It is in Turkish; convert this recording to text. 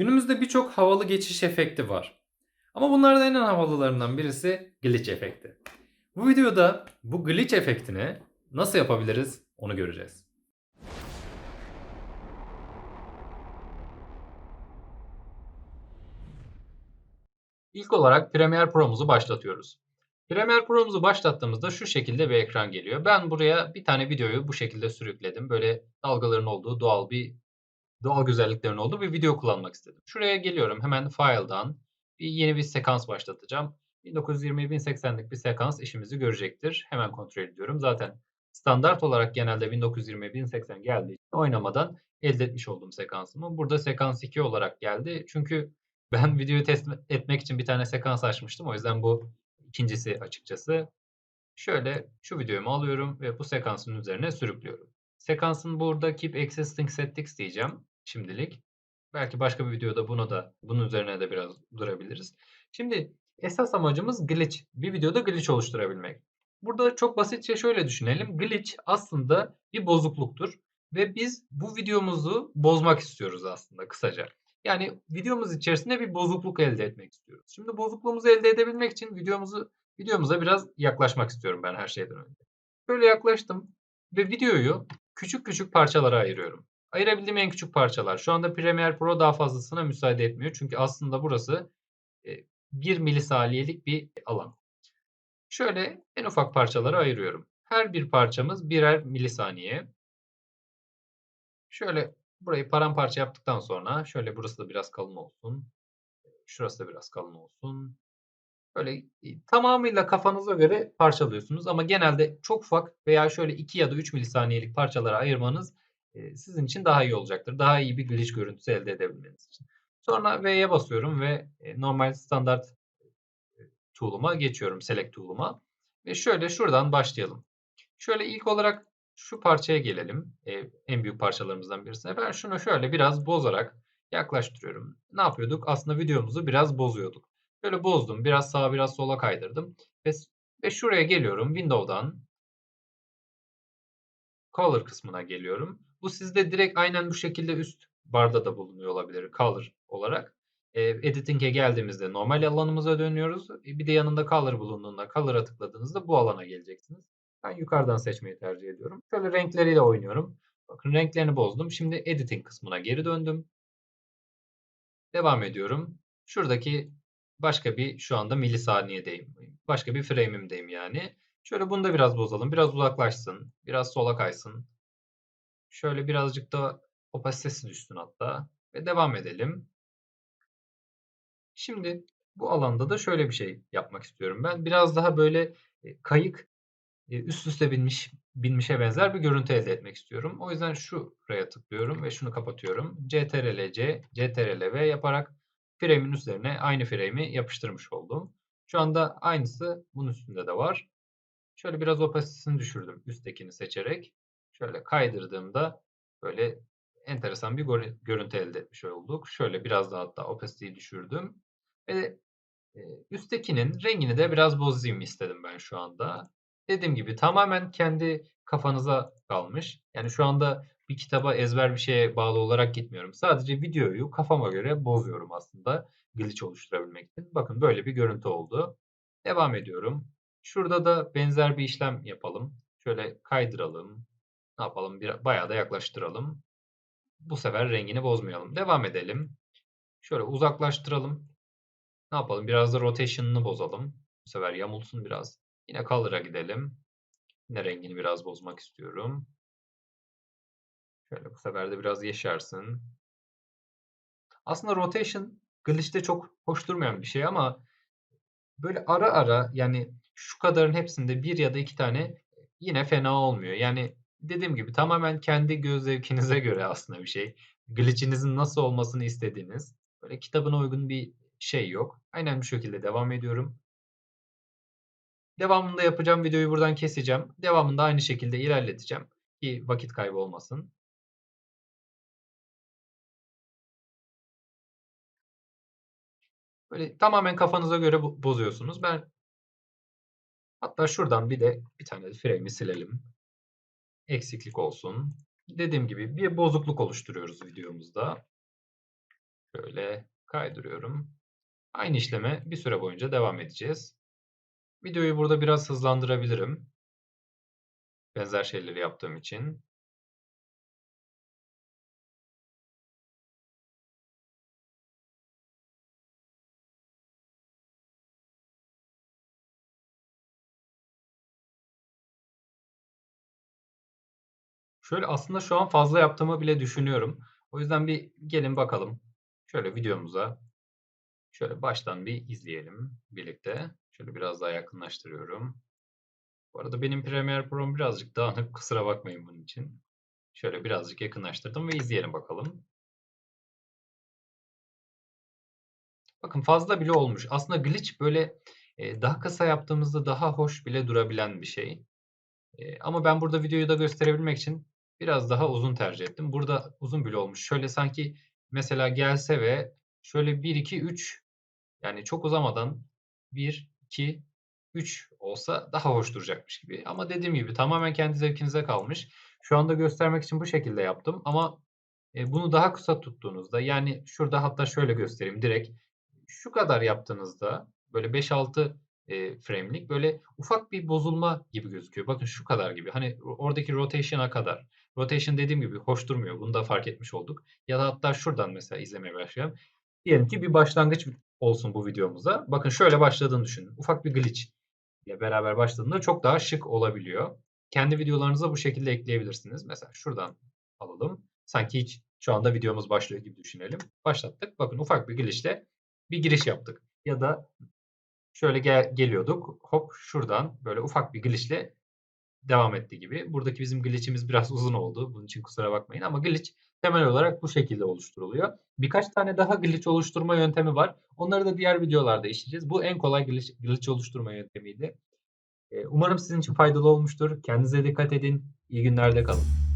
Günümüzde birçok havalı geçiş efekti var. Ama bunlardan en havalılarından birisi glitch efekti. Bu videoda bu glitch efektini nasıl yapabiliriz onu göreceğiz. İlk olarak Premiere Pro'muzu başlatıyoruz. Premiere Pro'muzu başlattığımızda şu şekilde bir ekran geliyor. Ben buraya bir tane videoyu bu şekilde sürükledim. Böyle dalgaların olduğu doğal bir doğal güzelliklerin olduğu bir video kullanmak istedim. Şuraya geliyorum. Hemen File'dan bir yeni bir sekans başlatacağım. 1920-1080'lik bir sekans işimizi görecektir. Hemen kontrol ediyorum. Zaten standart olarak genelde 1920-1080 geldiği için oynamadan elde etmiş olduğum sekansımı. Burada sekans 2 olarak geldi. Çünkü ben videoyu test etmek için bir tane sekans açmıştım. O yüzden bu ikincisi açıkçası. Şöyle şu videomu alıyorum ve bu sekansın üzerine sürüklüyorum. Sekansın burada keep existing settings diyeceğim şimdilik. Belki başka bir videoda bunu da bunun üzerine de biraz durabiliriz. Şimdi esas amacımız glitch. Bir videoda glitch oluşturabilmek. Burada çok basitçe şöyle düşünelim. Glitch aslında bir bozukluktur ve biz bu videomuzu bozmak istiyoruz aslında kısaca. Yani videomuz içerisinde bir bozukluk elde etmek istiyoruz. Şimdi bozukluğumuzu elde edebilmek için videomuzu videomuza biraz yaklaşmak istiyorum ben her şeyden önce. Böyle yaklaştım ve videoyu küçük küçük parçalara ayırıyorum. Ayırabildiğim en küçük parçalar. Şu anda Premiere Pro daha fazlasına müsaade etmiyor. Çünkü aslında burası 1 milisaniyelik bir alan. Şöyle en ufak parçalara ayırıyorum. Her bir parçamız birer milisaniye. Şöyle burayı paramparça yaptıktan sonra şöyle burası da biraz kalın olsun. Şurası da biraz kalın olsun. Böyle tamamıyla kafanıza göre parçalıyorsunuz ama genelde çok ufak veya şöyle 2 ya da 3 milisaniyelik parçalara ayırmanız sizin için daha iyi olacaktır. Daha iyi bir glitch görüntüsü elde edebilmeniz için. Sonra V'ye basıyorum ve normal standart tool'uma geçiyorum. Select tool'uma. Ve şöyle şuradan başlayalım. Şöyle ilk olarak şu parçaya gelelim. En büyük parçalarımızdan birisine. Ben şunu şöyle biraz bozarak yaklaştırıyorum. Ne yapıyorduk? Aslında videomuzu biraz bozuyorduk. Böyle bozdum. Biraz sağa biraz sola kaydırdım. Ve, ve şuraya geliyorum. Window'dan Color kısmına geliyorum. Bu sizde direkt aynen bu şekilde üst barda da bulunuyor olabilir color olarak. E, editing'e geldiğimizde normal alanımıza dönüyoruz. Bir de yanında color bulunduğunda color'a tıkladığınızda bu alana geleceksiniz. Ben yukarıdan seçmeyi tercih ediyorum. Şöyle renkleriyle oynuyorum. Bakın renklerini bozdum. Şimdi editing kısmına geri döndüm. Devam ediyorum. Şuradaki başka bir şu anda milisaniyedeyim. Başka bir frame'imdeyim yani. Şöyle bunu da biraz bozalım. Biraz uzaklaşsın. Biraz sola kaysın. Şöyle birazcık da opasitesi düşsün hatta. Ve devam edelim. Şimdi bu alanda da şöyle bir şey yapmak istiyorum ben. Biraz daha böyle kayık üst üste binmiş binmişe benzer bir görüntü elde etmek istiyorum. O yüzden şuraya tıklıyorum ve şunu kapatıyorum. CTRL-C, CTRL-V yaparak frame'in üzerine aynı frame'i yapıştırmış oldum. Şu anda aynısı bunun üstünde de var. Şöyle biraz opasitesini düşürdüm üsttekini seçerek. Şöyle kaydırdığımda böyle enteresan bir görüntü elde etmiş olduk. Şöyle biraz daha hatta opacity'yi düşürdüm. Ve üsttekinin rengini de biraz bozayım istedim ben şu anda. Dediğim gibi tamamen kendi kafanıza kalmış. Yani şu anda bir kitaba ezber bir şeye bağlı olarak gitmiyorum. Sadece videoyu kafama göre bozuyorum aslında glitch oluşturabilmek için. Bakın böyle bir görüntü oldu. Devam ediyorum. Şurada da benzer bir işlem yapalım. Şöyle kaydıralım. Ne yapalım? Bir, bayağı da yaklaştıralım. Bu sefer rengini bozmayalım. Devam edelim. Şöyle uzaklaştıralım. Ne yapalım? Biraz da rotation'ını bozalım. Bu sefer yamulsun biraz. Yine color'a gidelim. Yine rengini biraz bozmak istiyorum. Şöyle bu sefer de biraz yeşersin. Aslında rotation glitch'te çok hoş durmayan bir şey ama böyle ara ara yani şu kadarın hepsinde bir ya da iki tane yine fena olmuyor. Yani dediğim gibi tamamen kendi göz zevkinize göre aslında bir şey. Glitch'inizin nasıl olmasını istediğiniz. Böyle kitabına uygun bir şey yok. Aynen bu şekilde devam ediyorum. Devamında yapacağım videoyu buradan keseceğim. Devamında aynı şekilde ilerleteceğim ki vakit kaybı olmasın. Böyle tamamen kafanıza göre bozuyorsunuz. Ben hatta şuradan bir de bir tane de frame'i silelim. Eksiklik olsun. Dediğim gibi bir bozukluk oluşturuyoruz videomuzda. Şöyle kaydırıyorum. Aynı işleme bir süre boyunca devam edeceğiz. Videoyu burada biraz hızlandırabilirim. Benzer şeyleri yaptığım için. Şöyle aslında şu an fazla yaptığımı bile düşünüyorum. O yüzden bir gelin bakalım. Şöyle videomuza şöyle baştan bir izleyelim birlikte. Şöyle biraz daha yakınlaştırıyorum. Bu arada benim Premiere Pro'm birazcık dağınık. Kusura bakmayın bunun için. Şöyle birazcık yakınlaştırdım ve izleyelim bakalım. Bakın fazla bile olmuş. Aslında glitch böyle e, daha kısa yaptığımızda daha hoş bile durabilen bir şey. E, ama ben burada videoyu da gösterebilmek için biraz daha uzun tercih ettim. Burada uzun bile olmuş. Şöyle sanki mesela gelse ve şöyle 1, 2, 3 yani çok uzamadan 1, 2, 3 olsa daha hoş duracakmış gibi. Ama dediğim gibi tamamen kendi zevkinize kalmış. Şu anda göstermek için bu şekilde yaptım ama e, bunu daha kısa tuttuğunuzda yani şurada hatta şöyle göstereyim direkt şu kadar yaptığınızda böyle 5-6 e, frame'lik böyle ufak bir bozulma gibi gözüküyor. Bakın şu kadar gibi. Hani oradaki rotation'a kadar. Rotation dediğim gibi hoş durmuyor. Bunu da fark etmiş olduk. Ya da hatta şuradan mesela izlemeye başlayalım. Diyelim ki bir başlangıç olsun bu videomuza. Bakın şöyle başladığını düşünün. Ufak bir glitch ile beraber başladığında çok daha şık olabiliyor. Kendi videolarınıza bu şekilde ekleyebilirsiniz. Mesela şuradan alalım. Sanki hiç şu anda videomuz başlıyor gibi düşünelim. Başlattık. Bakın ufak bir glitchle bir giriş yaptık. Ya da şöyle gel geliyorduk. Hop şuradan böyle ufak bir glitchle devam etti gibi. Buradaki bizim glitch'imiz biraz uzun oldu. Bunun için kusura bakmayın ama glitch temel olarak bu şekilde oluşturuluyor. Birkaç tane daha glitch oluşturma yöntemi var. Onları da diğer videolarda işleyeceğiz. Bu en kolay glitch, glitch oluşturma yöntemiydi. Umarım sizin için faydalı olmuştur. Kendinize dikkat edin. İyi günlerde kalın.